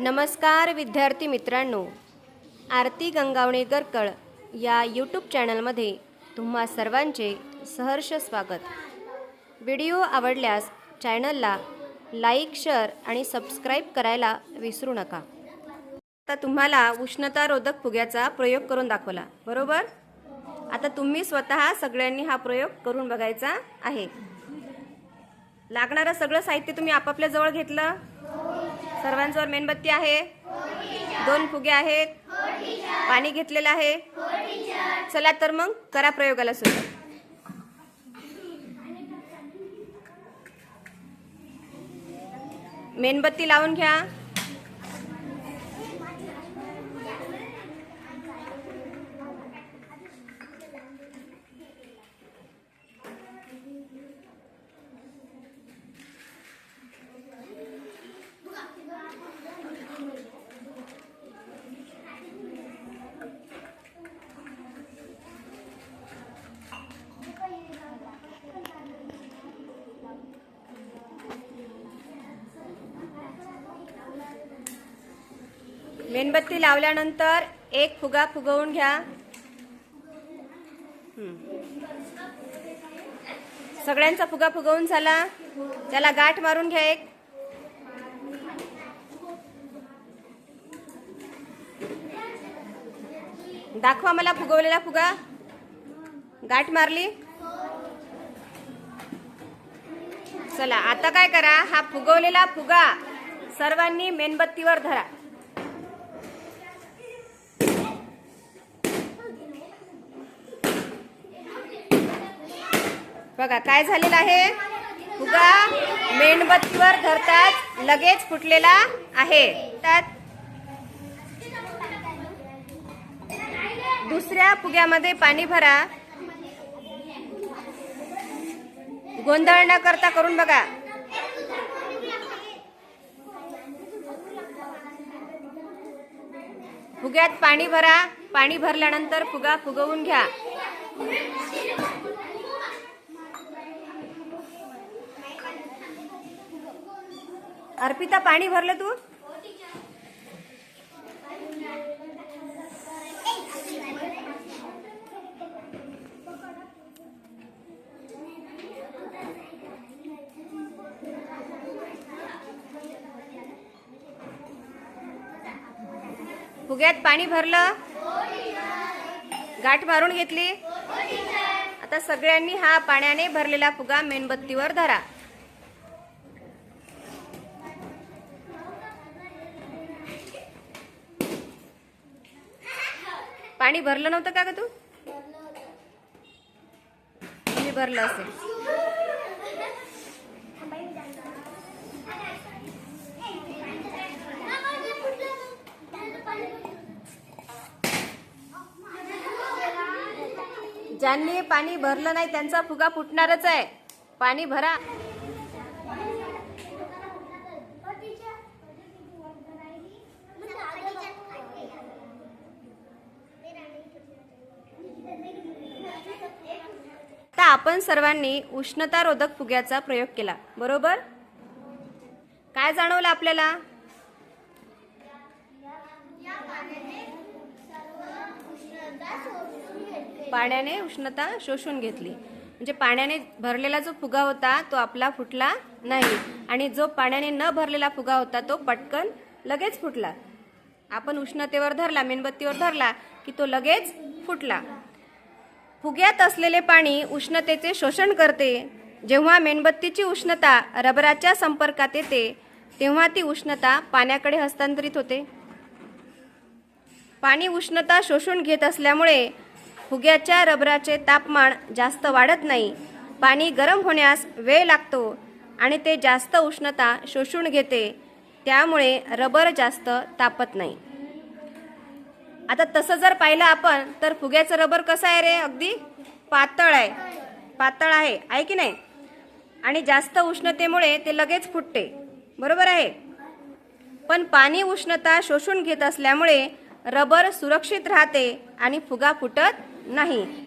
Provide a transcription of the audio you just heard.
नमस्कार विद्यार्थी मित्रांनो आरती गंगावणेकरकळ या यूट्यूब चॅनलमध्ये तुम्हा सर्वांचे सहर्ष स्वागत. व्हिडिओ आवडल्यास चॅनलला लाईक शेअर आणि सबस्क्राईब करायला विसरू नका. आता तुम्हाला उष्णतारोधक फुग्याचा प्रयोग करून दाखवला बरोबर? आता तुम्ही स्वतः सगळ्यांनी हा प्रयोग करून बघायचा आहे. लागणारं सगळं साहित्य तुम्ही आपापल्या जवळ घेतलं? सर्वांजवळ मेणबत्ती आहे. दोन फुगे आहेत. पाणी घेतलेलं आहे. चला तर मग करा प्रयोगाला सुरुवात. मेणबत्ती लावून घ्या. मेणबत्ती लावल्यानंतर एक फुगा फुगवून घ्या. सगळ्यांचा फुगा फुगवून झाला. त्याला गाठ मारून घ्या एक. दाखवा मला फुगवलेला फुगा. गाठ मारली. चला आता काय करा? हा फुगवलेला फुगा सर्वांनी मेणबत्तीवर धरा. बघा काय झालेलं आहे? फुगा मेणबत्तीवर धरताच लगेच फुटलेला आहे. त्यात दुसऱ्या फुग्यामध्ये पाणी भरा. गोंधळ न करता करून बघा. फुग्यात पाणी भरा. पाणी भरल्यानंतर फुगा फुगवून घ्या. अर्पिता पाणी भरलं तू? फुग्यात पाणी भरलं? गाठ मारून घेतली? आता सगळ्यांनी हा पाण्याने भरलेला फुगा मेणबत्तीवर धरा. पाणी भरलं नव्हतं का ग तू? तुम्ही भरलं असेल. ज्यांनी पाणी भरलं नाही त्यांचा फुगा फुटणारच आहे. पाणी भरा. आपण सर्वांनी उष्णतारोधक फुग्याचा प्रयोग केला. बरोबर? काय जाणवलं आपल्याला? पाण्याने उष्णता शोषून घेतली. म्हणजे पाण्याने भरलेला जो फुगा होता तो आपला फुटला नाही. आणि जो पाण्याने न भरलेला फुगा होता तो पटकन लगेच फुटला. आपण उष्णतेवर धरला मेणबत्तीवर धरला की तो लगेच फुटला. फुग्यात असलेले पाणी उष्णतेचे शोषण करते. जेव्हा मेणबत्तीची उष्णता रबराच्या संपर्कात येते तेव्हा ती उष्णता पाण्याकडे हस्तांतरित होते. पाणी उष्णता शोषून घेत असल्यामुळे फुग्याच्या रबराचे तापमान जास्त वाढत नाही. पाणी गरम होण्यास वेळ लागतो आणि ते जास्त उष्णता शोषून घेते. त्यामुळे रबर जास्त तापत नाही. आता तसं जर पाहिलं आपण तर फुग्याचं रबर कसं आहे रे अगदी? पातळ आहे. पातळ आहे. आहे की नाही? आणि जास्त उष्णतेमुळे ते लगेच फुटते. बरोबर आहे? पण पाणी उष्णता शोषून घेत असल्यामुळे रबर सुरक्षित राहते आणि फुगा फुटत नाही.